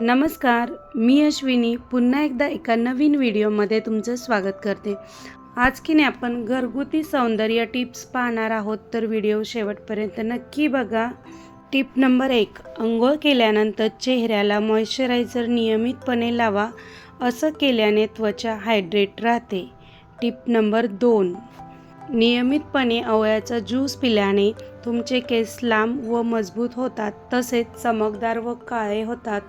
नमस्कार मी अश्विनी पुन्हा एकदा एका नवीन व्हिडिओमध्ये तुमचं स्वागत करते. आज की नाही आपण घरगुती सौंदर्य टिप्स पाहणार आहोत तर व्हिडिओ शेवटपर्यंत नक्की बघा. टिप नंबर एक अंघोळ केल्यानंतर चेहऱ्याला मॉइश्चरायझर नियमितपणे लावा असं केल्याने त्वचा हायड्रेट राहते. टिप नंबर दोन नियमितपणे आवळ्याचा ज्यूस पिल्याने तुमचे केस लांब व मजबूत होतात तसेच चमकदार व काळे होतात.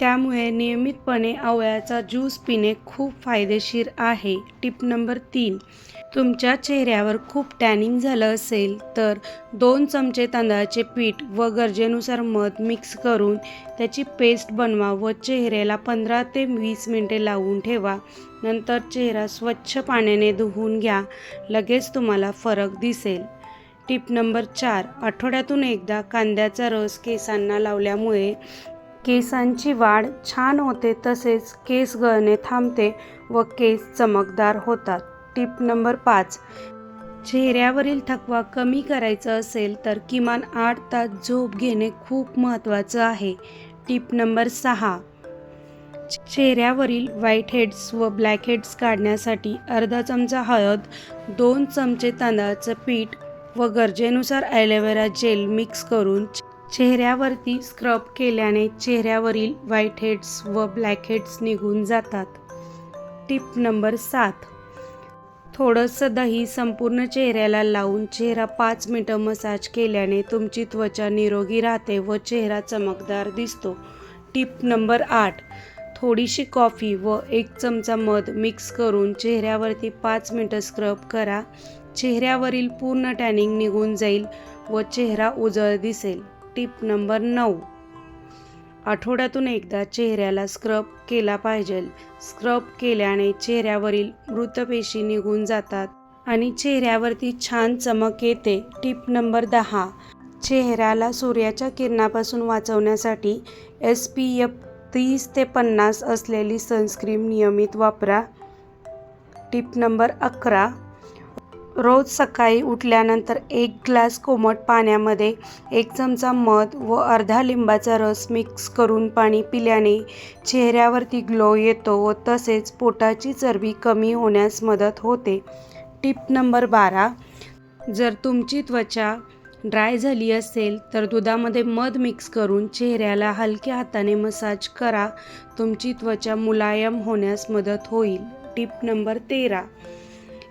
त्यामुळे नियमितपणे आवळ्याचा ज्यूस पिणे खूप फायदेशीर आहे. टिप नंबर तीन तुमच्या चेहऱ्यावर खूप टॅनिंग झालं असेल तर दोन चमचे तांदळाचे पीठ व गरजेनुसार मध मिक्स करून त्याची पेस्ट बनवा व चेहऱ्याला पंधरा ते वीस मिनटे लावून ठेवा. नंतर चेहरा स्वच्छ पाण्याने धुवून घ्या. लगेच तुम्हाला फरक दिसेल. टिप नंबर चार आठवड्यातून एकदा कांद्याचा रस केसांना लावल्यामुळे केसांची वाढ छान होते तसेच केस गळणे थांबते व केस चमकदार होतात. टिप नंबर पाच. चेहऱ्यावरील थकवा कमी करायचा असेल तर किमान आठ तास झोप घेणे खूप महत्त्वाचं आहे. टिप नंबर सहा. चेहऱ्यावरील व्हाईट हेड्स व ब्लॅक हेड्स काढण्यासाठी अर्धा चमचा हळद दोन चमचे तांदळाचं पीठ व गरजेनुसार ॲलोवेरा जेल मिक्स करून चेहऱ्यावरती स्क्रब केल्याने चेहऱ्यावरील व्हाईट हेड्स व ब्लॅक हेड्स निघून जातात. टिप नंबर सात. थोडंसं दही संपूर्ण चेहऱ्याला लावून चेहरा पाच मिनटं मसाज केल्याने तुमची त्वचा निरोगी राहते व चेहरा चमकदार दिसतो. टिप नंबर आठ. थोडीशी कॉफी व एक चमचा मध मिक्स करून चेहऱ्यावरती पाच मिनटं स्क्रब करा. चेहऱ्यावरील पूर्ण टॅनिंग निघून जाईल व चेहरा उजळ दिसेल. टिप नंबर नऊ. आठवड्यातून एकदा चेहऱ्याला स्क्रब केला पाहिजे. स्क्रब केल्याने चेहऱ्यावरील मृतपेशी निघून जातात आणि चेहऱ्यावरती छान चमक येते. टिप नंबर दहा. चेहऱ्याला सूर्याच्या किरणापासून वाचवण्यासाठी एस पी एफ तीस ते पन्नास असलेली सनस्क्रीम नियमित वापरा. टिप नंबर अकरा. रोज सकाळी उठल्यानंतर एक ग्लास कोमट पाण्यामध्ये एक चमचा मध व अर्धा लिंबाचा रस मिक्स करून पाणी पिल्याने चेहऱ्यावरती ग्लो येतो व तसेच पोटाची चरबी कमी होण्यास मदत होते. टिप नंबर बारा जर तुमची त्वचा ड्राय झाली असेल तर दुधामध्ये मध मिक्स करून चेहऱ्याला हलक्या हाताने मसाज करा. तुमची त्वचा मुलायम होण्यास मदत होईल. टिप नंबर तेरा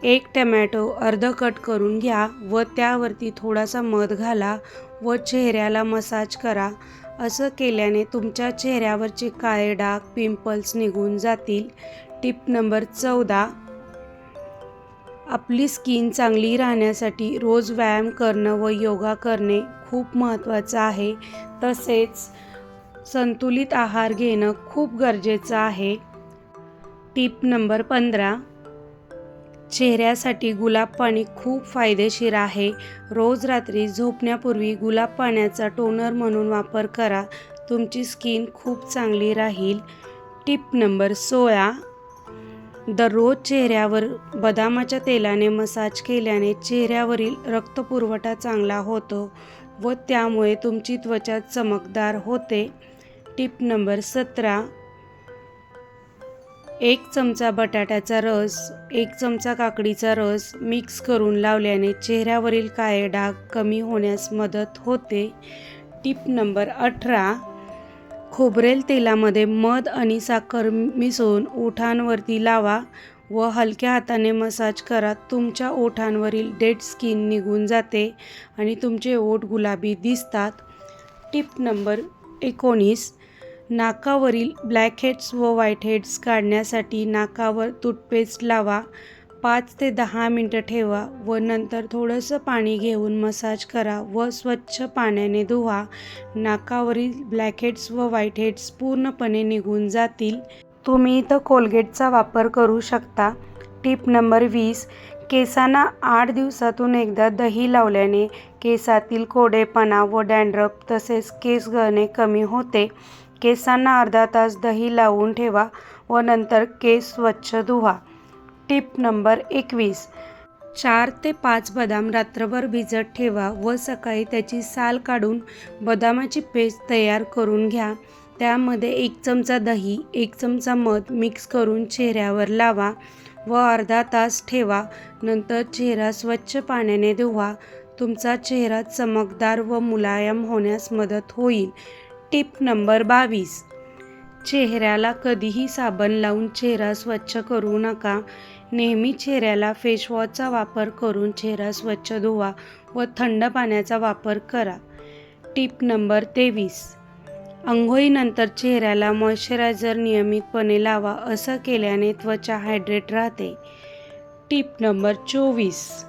एक टमॅटो अर्ध कट करून घ्या व त्यावरती थोडासा मध घाला व चेहऱ्याला मसाज करा. असं केल्याने तुमच्या चेहऱ्यावरचे काळे डाग पिंपल्स निघून जातील. टिप नंबर चौदा. आपली स्किन चांगली राहण्यासाठी रोज व्यायाम करणं व योगा करणे खूप महत्त्वाचं आहे. तसेच संतुलित आहार घेणं खूप गरजेचं आहे. टिप नंबर पंधरा. चेहऱ्यासाठी गुलाब पाणी खूप फायदेशीर आहे. रोज रात्री झोपण्यापूर्वी गुलाब पाण्याचा टोनर म्हणून वापर करा. तुमची स्किन खूप चांगली राहील. टिप नंबर सोळा. दररोज चेहऱ्यावर बदामाच्या तेलाने मसाज केल्याने चेहऱ्यावरील रक्तपुरवठा चांगला होतो व त्यामुळे तुमची त्वचा चमकदार होते. टिप नंबर सतरा. एक चमचा बटाट्याचा रस एक चमचा काकडीचा रस मिक्स करून लावल्याने चेहऱ्यावरील काळे डाग कमी होण्यास मदत होते. टिप नंबर अठरा. खोबरेल तेलामध्ये मध आणि साखर मिसळून ओठांवरती लावा व हलक्या हाताने मसाज करा. तुमच्या ओठांवरील डेड स्किन निघून जाते आणि तुमचे ओठ गुलाबी दिसतात. टिप नंबर एकोणीस. नाकावरील ब्लॅक हेड्स व व्हाईट हेड्स काढण्यासाठी नाकावर टूथपेस्ट लावा. पाच ते दहा मिनटं ठेवा व नंतर थोडंसं पाणी घेऊन मसाज करा व स्वच्छ पाण्याने धुवा. नाकावरील ब्लॅक हेड्स व व्हाईट हेड्स पूर्णपणे निघून जातील. तुम्ही इथं कोलगेटचा वापर करू शकता. टिप नंबर वीस केसांना आठ दिवसातून एकदा दही लावल्याने केसातील कोडेपणा व डॅन्ड्रफ तसेच केस गळणे कमी होते. केसांना अर्धा तास दही लावून ठेवा व नंतर केस स्वच्छ धुवा. टिप नंबर एकवीस. चार ते पाच बदाम रात्रभर भिजत ठेवा व सकाळी त्याची साल काढून बदामाची पेस्ट तयार करून घ्या. त्यामध्ये एक चमचा दही एक चमचा मध मिक्स करून चेहऱ्यावर लावा व अर्धा तास ठेवा. नंतर चेहरा स्वच्छ पाण्याने धुवा. तुमचा चेहरा चमकदार व मुलायम होण्यास मदत होईल. टिप नंबर बावीस. चेहऱ्याला कधीही साबण लावून चेहरा स्वच्छ करू नका. नेहमी चेहऱ्याला फेशवॉशचा वापर करून चेहरा स्वच्छ धुवा व थंड पाण्याचा वापर करा. टिप नंबर तेवीस. अंघोळीनंतर चेहऱ्याला मॉइश्चरायझर नियमितपणे लावा असं केल्याने त्वचा हायड्रेट राहते. टिप नंबर चोवीस.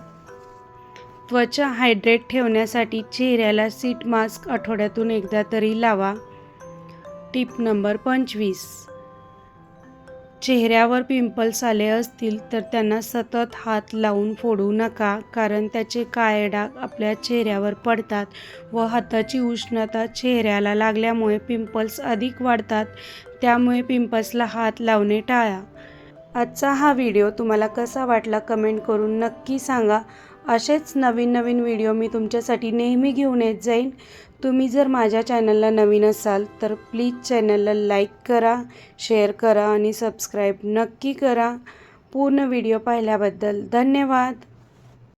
त्वचा हायड्रेट ठेवण्यासाठी चेहऱ्याला सीट मास्क आठवड्यातून एकदा तरी लावा. टिप नंबर पंचवीस. चेहऱ्यावर पिंपल्स आले असतील तर त्यांना सतत हात लावून फोडू नका कारण त्याचे काळे डाग आपल्या चेहऱ्यावर पडतात व हाताची उष्णता चेहऱ्याला लागल्यामुळे पिंपल्स अधिक वाढतात त्यामुळे पिंपल्सला हात लावणे टाळा. आजचा हा व्हिडिओ तुम्हाला कसा वाटला कमेंट करून नक्की सांगा. असेच नवीन नवीन व्हिडिओ मी तुमच्यासाठी नेहमी घेऊन येत जाईन. तुम्ही जर माझ्या चॅनलला नवीन असाल तर प्लीज चॅनलला लाईक करा शेअर करा आणि सबस्क्राईब नक्की करा. पूर्ण व्हिडिओ पाहिल्याबद्दल धन्यवाद.